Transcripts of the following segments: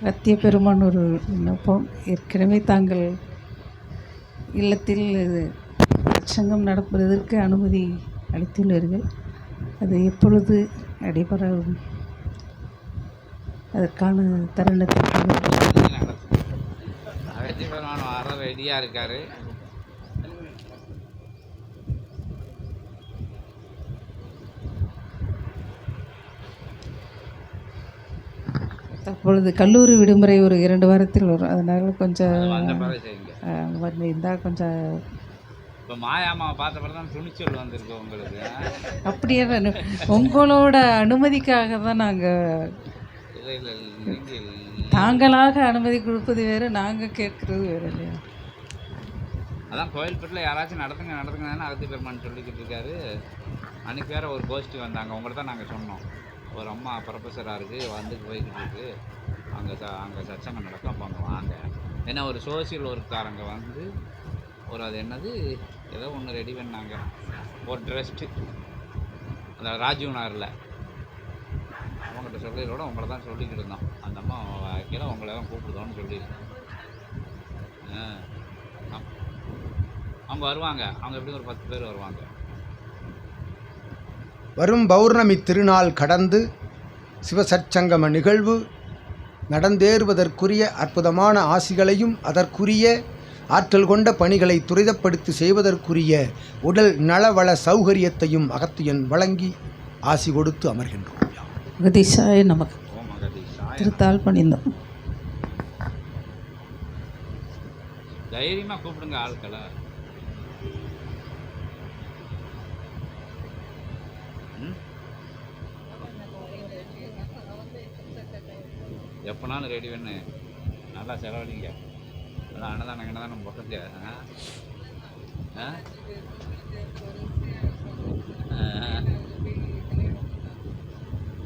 அத்திய பெருமான் ஒரு விண்ணப்பம் ஏற்கனவே தாங்கள் இல்லத்தில் சங்கம் நடப்பதற்கு அனுமதி அளித்துள்ளீர்கள் அது எப்பொழுது நடைபெறும் அதற்கான தருணத்தை அகத்தி பெருமான் வர ரெடியாக இருக்கார் தற்பொழுது கல்லூரி விடுமுறை ஒரு இரண்டு வாரத்தில் வரும். அதனால் கொஞ்சம் இருந்தால் கொஞ்சம் இப்போ மாயாமாவை பார்த்த பிறகு தான் துணிச்சல் வந்திருக்கு உங்களுக்கு. அப்படியே உங்களோட அனுமதிக்காக தான் நீங்கள் தாங்களாக அனுமதி கொடுப்பது வேறு நாங்கள் கேட்குறது வேறு இல்லையா? அதான் கோயில்பட்டில் யாராச்சும் நடத்துங்க நடத்துங்கன்னு அகத்தி பெருமான் சொல்லிக்கிட்டு இருக்காரு. அன்றைக்கி வேறு ஒரு கோஷ்டி வந்தாங்க உங்களை தான் நாங்கள் சொன்னோம். ஒரு அம்மா ப்ரொஃபஸராக இருக்குது வந்து போய்கிட்டு இருக்கு. அங்கே ச அங்கே சச்சங்கம் நடக்கும். அப்போ அங்கே வாங்க. ஏன்னா ஒரு சோசியல் ஒர்க்காரங்க வந்து ஒரு அது என்னது ஏதோ ஒன்று ரெடி பண்ணாங்க. ஒரு ட்ரெஸ்ட்டு அந்த ராஜீவ் நகரில் அவங்ககிட்ட சொல்லிடுறோட உங்களை தான் சொல்லிக்கிட்டு இருந்தோம். அந்த அம்மா கீழே உங்களை தான் கூப்பிடுதோன்னு சொல்லியிருக்கோம் ஆ. அவங்க வருவாங்க. அவங்க எப்படி ஒரு பத்து பேர் வருவாங்க. வரும் பௌர்ணமி திருநாள் கடந்து சிவசற்சங்கம நிகழ்வு நடந்தேறுவதற்குரிய அற்புதமான ஆசிகளையும் அதற்குரிய ஆற்றல் கொண்ட பணிகளை துரிதப்படுத்தி செய்வதற்குரிய உடல் நலவள சௌகரியத்தையும் அகத்தியன் வழங்கி ஆசி கொடுத்து அமர்கின்றோம். அகதீஷாய நமக்கு திருத்தால் பணிந்தோம். தைரியமாக கூப்பிடுங்க ஆட்களை. எப்போனாலும் ரெடி பண்ணு நல்லா செலவழிங்க. அதான் அன்னதானம் அன்னதானம் போட்டுங்க ஆ?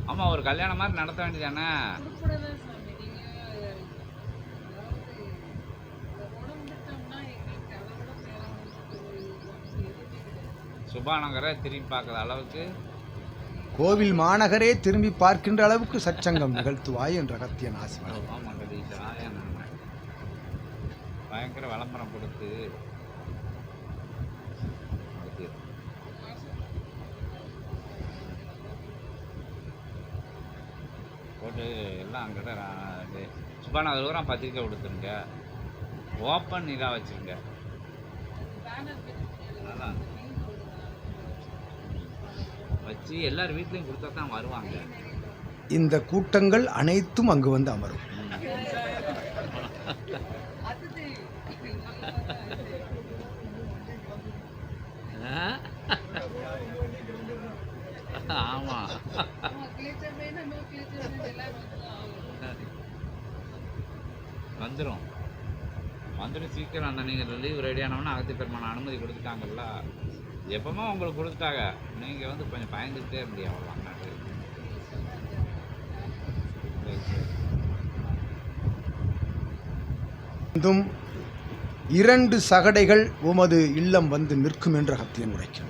ஆமாம் ஒரு கல்யாணம் மாதிரி நடத்த வேண்டியதானே சுபானங்கரை திரும்பி பார்க்குற அளவுக்கு கோவில் மாநகரே திரும்பி பார்க்கின்ற அளவுக்கு சச்சங்கம் நிகழ்த்துவாய் என்ற ரகத்தியன் ஆசி பயங்கர விளம்பரம் கொடுத்து போட்டு எல்லாம் அங்கிட்ட சுபாநாதர் தூரம் பத்திரிக்கை கொடுத்துருங்க. ஓப்பன் இதாக வச்சுருங்க. அதான். வச்சு எல்லார் வீட்லேயும் கொடுத்தா தான் வருவாங்க. இந்த கூட்டங்கள் அனைத்தும் அங்கு வந்து அமரும். ஆமா. வந்துடும் வந்துடும் சீக்கிரம் அந்த நீங்கள் லீவ் ரெடி ஆனவொன்னே அகத்தி பெருமான அனுமதி கொடுத்துட்டாங்கல்ல? எப்பவுமே உங்களுக்கு கொடுத்துட்டாங்க. நீங்கள் வந்து கொஞ்சம் பயந்துக்கிட்டே இருந்தீங்க அவ்வளோ அண்ணாட்டு சரி, சரி. இருந்தும் இரண்டு சகடைகள் உமது இல்லம் வந்து நிற்கும் என்று அகத்தியன் உரைக்கும்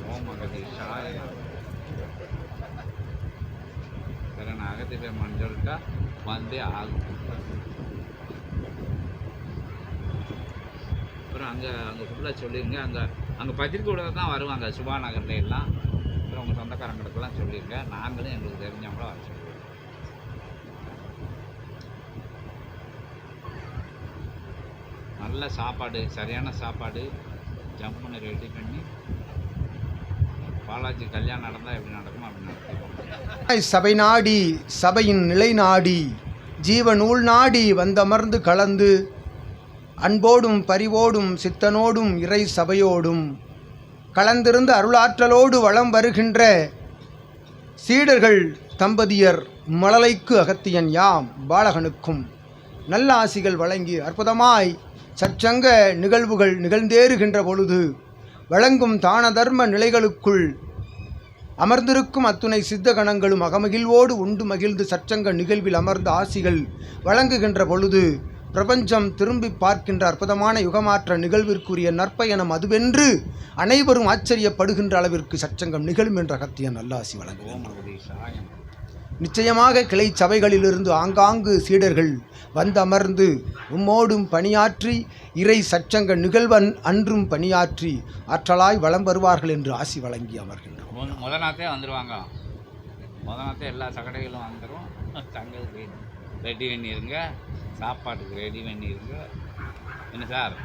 அகத்தி பெருமான் சொல்லிட்டா வந்தே ஆகும் அப்புறம் அங்கே அங்கே ஃபுல்லாக சொல்லிடுங்க அங்கே அங்கே பத்திரிக்கை தான் வருவாங்க. சுபா நகர்ல எல்லாம். அப்புறம் உங்கள் சொந்தக்காரங்களுக்கெல்லாம் சொல்லிடுங்க நாங்களும் எங்களுக்கு தெரிஞ்சவங்கள வர சொல்லுவோம் நல்ல சாப்பாடு சரியான சாப்பாடு. ஜம்முன்னு ரெடி பண்ணி பாலாஜி கல்யாணம் நடந்தால் எப்படி நடக்கும் அப்படி சபை நாடி சபையின் நிலை நாடி ஜீவநூல் நாடி வந்தமர்ந்து கலந்து அன்போடும் பரிவோடும் சித்தனோடும் இறை சபையோடும் கலந்திருந்த அருளாற்றலோடு வளம் வருகின்ற சீடர்கள் தம்பதியர் மழலைக்கு அகத்தியன் யாம் பாலகனுக்கும் நல்ல ஆசிகள் வழங்கி அற்புதமாய் சற்சங்க நிகழ்வுகள் நிகழ்ந்தேறுகின்ற பொழுது வழங்கும் தான தர்ம நிலைகளுக்குள் அமர்ந்திருக்கும் அத்துணை சித்த கணங்களும் அகமகிழ்வோடு உண்டு மகிழ்ந்து சற்சங்க நிகழ்வில் அமர்ந்த ஆசிகள் வழங்குகின்ற பொழுது பிரபஞ்சம் திரும்பி பார்க்கின்ற அற்புதமான யுகமாற்ற நிகழ்விற்குரிய நற்பயணம் அதுவென்று அனைவரும் ஆச்சரியப்படுகின்ற அளவிற்கு சச்சங்கம் நிகழும் என்ற அகத்தியன் நல்லாசி வழங்குவோம். நிச்சயமாக கிளை சபைகளிலிருந்து ஆங்காங்கு சீடர்கள் வந்தமர்ந்து உம்மோடும் பணியாற்றி இறை சச்சங்க நிகழ்வன் அன்றும் பணியாற்றி ஆற்றலாய் வலம் வருவார்கள் என்று ஆசி வழங்கி அமர்கின்றனர் முத நாத்தே வந்துடுவாங்க முத நாத்தே எல்லா சகடைகளும் வந்துடும் தங்களுக்கு ரெடி பண்ணிடுங்க சாப்பாட்டுக்கு ரெடி பண்ணிடுங்க என்ன சார்?